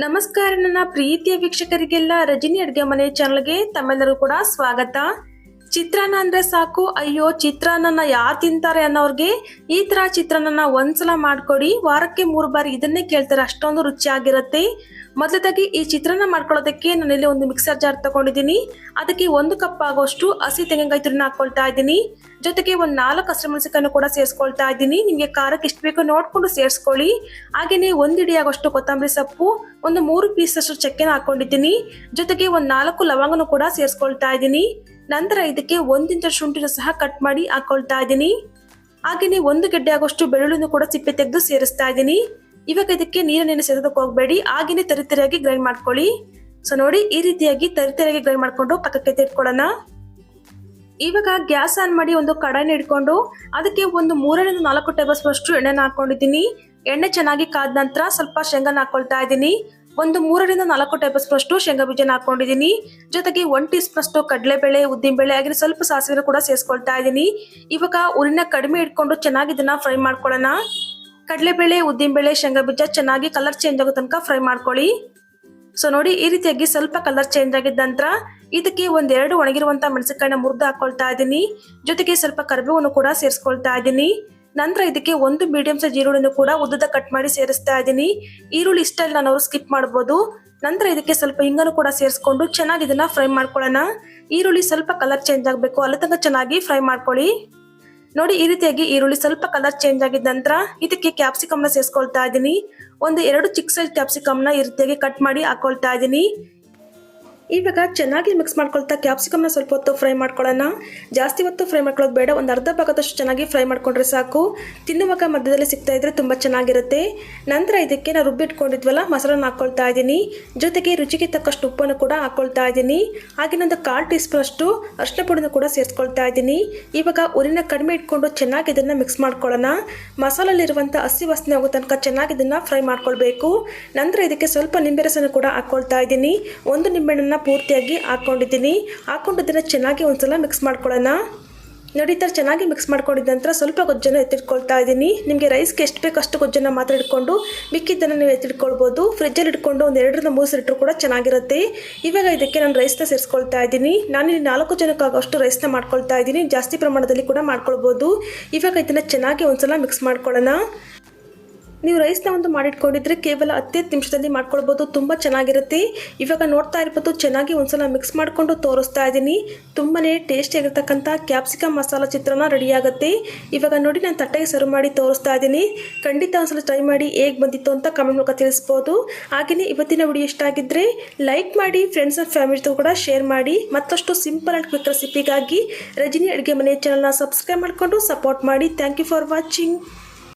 ನಮಸ್ಕಾರ, ನನ್ನ ಪ್ರೀತಿಯ ವೀಕ್ಷಕರಿಗೆಲ್ಲ ರಜನಿ ಅಡುಗೆ ಮನೆ ಚಾನಲ್ಗೆ ತಮ್ಮೆಲ್ಲರೂ ಕೂಡ ಸ್ವಾಗತ. ಚಿತ್ರಾನ್ನ ಅಂದ್ರೆ ಸಾಕು. ಅಯ್ಯೋ ಚಿತ್ರಾನ್ನ ಯಾರು ತಿಂತಾರೆ ಅನ್ನೋರ್ಗೆ ಈ ತರ ಚಿತ್ರಾನ್ನ ಒಂದ್ಸಲ ಮಾಡ್ಕೊಡಿ. ವಾರಕ್ಕೆ ಮೂರು ಬಾರಿ ಇದನ್ನೇ ಕೇಳ್ತಾರೆ. ಅಷ್ಟೊಂದು ರುಚಿಯಾಗಿರುತ್ತೆ. ಮೊದಲದಾಗಿ ಈ ಚಿತ್ರಾನ್ನ ಮಾಡ್ಕೊಳ್ಳೋದಕ್ಕೆ ನಾನಿಲ್ಲಿ ಒಂದು ಮಿಕ್ಸರ್ ಜಾರ್ ತಗೊಂಡಿದ್ದೀನಿ. ಅದಕ್ಕೆ ಒಂದು ಕಪ್ ಆಗೋಷ್ಟು ಹಸಿ ತೆಂಗಿನಕಾಯಿ ತುರಿನ ಹಾಕೊಳ್ತಾ ಇದ್ದೀನಿ. ಜೊತೆಗೆ ಒಂದು ನಾಲ್ಕು ಹಸಿಮೆಣಸಿನಕಾಯನ್ನು ಕೂಡ ಸೇರಿಸ್ಕೊಳ್ತಾ ಇದ್ದೀನಿ. ನಿಮಗೆ ಖಾರಕ್ಕೆ ಎಷ್ಟು ಬೇಕೋ ನೋಡಿಕೊಂಡು ಸೇರಿಸ್ಕೊಳ್ಳಿ. ಹಾಗೆಯೇ ಒಂದು ಇಡಿ ಆಗೋಷ್ಟು ಕೊತ್ತಂಬರಿ ಸೊಪ್ಪು, ಒಂದು ಮೂರು ಪೀಸ್ ಅಷ್ಟು ಚಕ್ಕೆನ ಹಾಕೊಂಡಿದ್ದೀನಿ ಜೊತೆಗೆ ಒಂದು ನಾಲ್ಕು ಲವಂಗನೂ ಕೂಡ ಸೇರಿಸ್ಕೊಳ್ತಾ ಇದ್ದೀನಿ. ನಂತರ ಇದಕ್ಕೆ ಒಂದಿಂಚ ಶುಂಠಿನ ಸಹ ಕಟ್ ಮಾಡಿ ಹಾಕ್ಕೊಳ್ತಾ ಇದ್ದೀನಿ. ಹಾಗೆಯೇ ಒಂದು ಗೆಡ್ಡೆ ಆಗೋಷ್ಟು ಬೆಳ್ಳುಳ್ಳಿನೂ ಕೂಡ ಸಿಪ್ಪೆ ತೆಗೆದು ಸೇರಿಸ್ತಾ ಇದ್ದೀನಿ. ಇವಾಗ ಇದಕ್ಕೆ ನೀರನ್ನೇನು ಸೇರೋದಕ್ಕೆ ಹೋಗಬೇಡಿ, ಆಗಿನೇ ತರಿತರಿಯಾಗಿ ಗ್ರೈಂಡ್ ಮಾಡ್ಕೊಳ್ಳಿ. ಸೊ ನೋಡಿ, ಈ ರೀತಿಯಾಗಿ ತರಿತರಿಯಾಗಿ ಗ್ರೈಂಡ್ ಮಾಡ್ಕೊಂಡು ಪಕ್ಕಕ್ಕೆ ತೆಗೆದುಕೊಳ್ಳೋಣ ಇವಾಗ ಗ್ಯಾಸ್ ಆನ್ ಮಾಡಿ ಒಂದು ಕಡಾಯಿನ ಇಟ್ಕೊಂಡು ಅದಕ್ಕೆ ಒಂದು ಮೂರರಿಂದ ನಾಲ್ಕು ಟೇಬಲ್ ಸ್ಪೂನ್ ಅಷ್ಟು ಎಣ್ಣೆನ ಹಾಕೊಂಡಿದ್ದೀನಿ ಎಣ್ಣೆ ಚೆನ್ನಾಗಿ ಕಾದ ನಂತರ ಸ್ವಲ್ಪ ಶೇಂಗಾನ ಹಾಕೊಳ್ತಾ ಇದ್ದೀನಿ. ಒಂದು ಮೂರರಿಂದ ನಾಲ್ಕು ಟೇಬಲ್ ಸ್ಪೂನ್ ಅಷ್ಟು ಶೇಂಗಾ ಬೀಜನ ಹಾಕೊಂಡಿದ್ದೀನಿ ಜೊತೆಗೆ ಒನ್ ಟೀ ಸ್ಪೂನ್ ಅಷ್ಟು ಕಡಲೆಬೇಳೆ, ಉದ್ದಿನಬೇಳೆ ಹಾಗೆ ಸ್ವಲ್ಪ ಸಾಸಿವೆ ಕೂಡ ಸೇರಿಸ್ಕೊಳ್ತಾ ಇದ್ದೀನಿ. ಇವಾಗ ಉರಿನ ಕಡಿಮೆ ಇಟ್ಕೊಂಡು ಚೆನ್ನಾಗಿ ಇದನ್ನ ಫ್ರೈ ಮಾಡ್ಕೊಳ್ಳೋಣ. ಕಡಲೆಬೇಳೆ, ಉದ್ದಿನಬೇಳೆ ಶೇಂಗಾ ಬೀಜ ಚೆನ್ನಾಗಿ ಕಲರ್ ಚೇಂಜ್ ಆಗೋ ತನಕ ಫ್ರೈ ಮಾಡ್ಕೊಳ್ಳಿ. ಸೊ ನೋಡಿ, ಈ ರೀತಿಯಾಗಿ ಸ್ವಲ್ಪ ಕಲರ್ ಚೇಂಜ್ ಆಗಿದ್ದ ನಂತರ ಇದಕ್ಕೆ ಒಂದೆರಡು ಒಣಗಿರುವಂತಹ ಮೆಣಸಿನಕಾಯಿನ ಮುರಿದು ಹಾಕೊಳ್ತಾ ಇದ್ದೀನಿ. ಜೊತೆಗೆ ಸ್ವಲ್ಪ ಕರಿಬೇವನ್ನು ಕೂಡ ಸೇರಿಸ್ಕೊಳ್ತಾ ಇದ್ದೀನಿ. ನಂತರ ಇದಕ್ಕೆ ಒಂದು ಮೀಡಿಯಂ ಸೈಜ್ ಈರುಳ್ಳಿನೂ ಕೂಡ ಉದ್ದದ ಕಟ್ ಮಾಡಿ ಸೇರಿಸ್ತಾ ಇದ್ದೀನಿ. ಈರುಳ್ಳಿ ಇಷ್ಟ ನಾನು ಅವರು ಸ್ಕಿಪ್ ಮಾಡ್ಬೋದು. ನಂತರ ಇದಕ್ಕೆ ಸ್ವಲ್ಪ ಹಿಂಗನ್ನು ಕೂಡ ಸೇರಿಸ್ಕೊಂಡು ಚೆನ್ನಾಗಿ ಇದನ್ನ ಫ್ರೈ ಮಾಡ್ಕೊಳ್ಳೋಣ. ಈರುಳ್ಳಿ ಸ್ವಲ್ಪ ಕಲರ್ ಚೇಂಜ್ ಆಗಬೇಕು. ಅಲ್ಲ ತನಕ ಚೆನ್ನಾಗಿ ಫ್ರೈ ಮಾಡ್ಕೊಳ್ಳಿ. ನೋಡಿ, ಈ ರೀತಿಯಾಗಿ ಈರುಳ್ಳಿ ಸ್ವಲ್ಪ ಕಲರ್ ಚೇಂಜ್ ಆಗಿದ ನಂತರ ಇದಕ್ಕೆ ಕ್ಯಾಪ್ಸಿಕಮ್ನ ಸೇರಿಸ್ಕೊಳ್ತಾ ಇದ್ದೀನಿ ಒಂದು ಎರಡು ಚಿಕ್ಕ ಸೈಜ್ನ ಈ ರೀತಿಯಾಗಿ ಕಟ್ ಮಾಡಿ ಹಾಕೊಳ್ತಾ ಇದ್ದೀನಿ ಇವಾಗ ಚೆನ್ನಾಗಿ ಮಿಕ್ಸ್ ಮಾಡ್ಕೊಳ್ತಾ ಕ್ಯಾಪ್ಸಿಕಮ್ನ ಸ್ವಲ್ಪ ಹೊತ್ತು ಫ್ರೈ ಮಾಡ್ಕೊಳ್ಳೋಣ. ಜಾಸ್ತಿ ಹೊತ್ತು ಫ್ರೈ ಮಾಡ್ಕೊಳ್ಳೋದು ಬೇಡ, ಒಂದು ಅರ್ಧ ಭಾಗದಷ್ಟು ಚೆನ್ನಾಗಿ ಫ್ರೈ ಮಾಡ್ಕೊಂಡ್ರೆ ಸಾಕು. ತಿನ್ನುವಾಗ ಮಧ್ಯದಲ್ಲಿ ಸಿಗ್ತಾ ಇದ್ರೆ ತುಂಬ ಚೆನ್ನಾಗಿರುತ್ತೆ. ನಂತರ ಇದಕ್ಕೆ ನಾನು ರುಬ್ಬಿಟ್ಕೊಂಡಿದ್ವಲ್ಲ ಮೊಸರನ್ನ ಹಾಕ್ಕೊಳ್ತಾ ಇದ್ದೀನಿ. ಜೊತೆಗೆ ರುಚಿಗೆ ತಕ್ಕಷ್ಟು ಉಪ್ಪನ್ನು ಕೂಡ ಹಾಕ್ಕೊಳ್ತಾ ಇದ್ದೀನಿ. ಹಾಗೆ ಒಂದು ಕಾಲು ಟೀ ಸ್ಪೂನ್ ಅಷ್ಟು ಅರಿಶಿನ ಪುಡಿನ ಕೂಡ ಸೇರಿಸ್ಕೊಳ್ತಾ ಇದ್ದೀನಿ. ಇವಾಗ ಉರಿನ ಕಡಿಮೆ ಇಟ್ಕೊಂಡು ಚೆನ್ನಾಗಿ ಇದನ್ನು ಮಿಕ್ಸ್ ಮಾಡ್ಕೊಳ್ಳೋಣ. ಮಸಾಲಲ್ಲಿರುವಂಥ ಹಸಿ ವಾಸನೆ ಆಗೋ ತನಕ ಚೆನ್ನಾಗಿ ಇದನ್ನು ಫ್ರೈ ಮಾಡ್ಕೊಳ್ಬೇಕು. ನಂತರ ಇದಕ್ಕೆ ಸ್ವಲ್ಪ ನಿಂಬೆ ರಸನ ಕೂಡ ಹಾಕ್ಕೊಳ್ತಾ ಇದ್ದೀನಿ. ಒಂದು ನಿಂಬೆಹಣ್ಣನ್ನು ಪೂರ್ತಿಯಾಗಿ ಹಾಕ್ಕೊಂಡಿದ್ದೀನಿ ಹಾಕೊಂಡು ಇದನ್ನು ಚೆನ್ನಾಗಿ ಒಂದ್ಸಲ ಮಿಕ್ಸ್ ಮಾಡ್ಕೊಳ್ಳೋಣ. ನೋಡಿ ಈ ಥರ ಚೆನ್ನಾಗಿ ಮಿಕ್ಸ್ ಮಾಡ್ಕೊಂಡಿದ್ದ ನಂತರ ಸ್ವಲ್ಪ ಗೊಜ್ಜನ್ನು ಎತ್ತಿಟ್ಕೊಳ್ತಾ ಇದ್ದೀನಿ. ನಿಮಗೆ ರೈಸ್ಗೆ ಎಷ್ಟು ಬೇಕು ಅಷ್ಟು ಗೊಜ್ಜನ್ನು ಮಾತ್ರ ಇಟ್ಕೊಂಡು, ಮಿಕ್ಕಿದ್ದನ್ನು ನೀವು ಎತ್ತಿಟ್ಕೊಳ್ಬೋದು. ಫ್ರಿಜ್ಜಲ್ಲಿ ಇಟ್ಕೊಂಡು ಒಂದು ಎರಡರಿಂದ ಮೂರು ಕೂಡ ಚೆನ್ನಾಗಿರುತ್ತೆ. ಇವಾಗ ಇದಕ್ಕೆ ನಾನು ರೈಸ್ನ ಸೇರಿಸ್ಕೊಳ್ತಾ ಇದ್ದೀನಿ. ಇಲ್ಲಿ ನಾಲ್ಕು ಜನಕ್ಕಾಗೋಷ್ಟು ರೈಸ್ನ ಮಾಡ್ಕೊಳ್ತಾ ಇದ್ದೀನಿ. ಜಾಸ್ತಿ ಪ್ರಮಾಣದಲ್ಲಿ ಕೂಡ ಮಾಡ್ಕೊಳ್ಬೋದು. ಇವಾಗ ಇದನ್ನು ಚೆನ್ನಾಗಿ ಒಂದ್ಸಲ ಮಿಕ್ಸ್ ಮಾಡ್ಕೊಳ್ಳೋಣ. ನೀವು ರೈಸ್ನ ಒಂದು ಮಾಡಿಟ್ಕೊಂಡಿದ್ರೆ ಕೇವಲ ಹತ್ತೈದು ನಿಮಿಷದಲ್ಲಿ ಮಾಡ್ಕೊಳ್ಬೋದು, ತುಂಬ ಚೆನ್ನಾಗಿರುತ್ತೆ. ಇವಾಗ ನೋಡ್ತಾ ಇರ್ಬೋದು, ಚೆನ್ನಾಗಿ ಒಂದ್ಸಲ ಮಿಕ್ಸ್ ಮಾಡಿಕೊಂಡು ತೋರಿಸ್ತಾ ಇದ್ದೀನಿ. ತುಂಬಾ ಟೇಸ್ಟಿಯಾಗಿರ್ತಕ್ಕಂಥ ಕ್ಯಾಪ್ಸಿಕಮ್ ಮಸಾಲ ಚಿತ್ರಾನ್ನ ರೆಡಿ ಆಗುತ್ತೆ ಇವಾಗ ನೋಡಿ ನಾನು ತಟ್ಟೆಗೆ ಸರ್ವ್ ಮಾಡಿ ತೋರಿಸ್ತಾ ಇದ್ದೀನಿ. ಖಂಡಿತ ಒಂದ್ಸಲ ಟ್ರೈ ಮಾಡಿ ಹೇಗೆ ಬಂದಿತ್ತು ಅಂತ ಕಮೆಂಟ್ ಮೂಲಕ ತಿಳಿಸ್ಬೋದು. ಹಾಗೆಯೇ ಇವತ್ತಿನ ವಿಡಿಯೋ ಇಷ್ಟ ಆಗಿದ್ದರೆ ಲೈಕ್ ಮಾಡಿ ಫ್ರೆಂಡ್ಸ್ ಆ್ಯಂಡ್ ಫ್ಯಾಮಿಲಿ ಕೂಡ ಶೇರ್ ಮಾಡಿ. ಮತ್ತಷ್ಟು ಸಿಂಪಲ್ ಆ್ಯಂಡ್ ಕ್ವಿಕ್ ರೆಸಿಪಿಗಾಗಿ ರಜನಿ ಅಡುಗೆ ಮನೆ ಚಾನಲ್ನ ಸಬ್ಸ್ಕ್ರೈಬ್ ಮಾಡಿಕೊಂಡು ಸಪೋರ್ಟ್ ಮಾಡಿ. Thank you for watching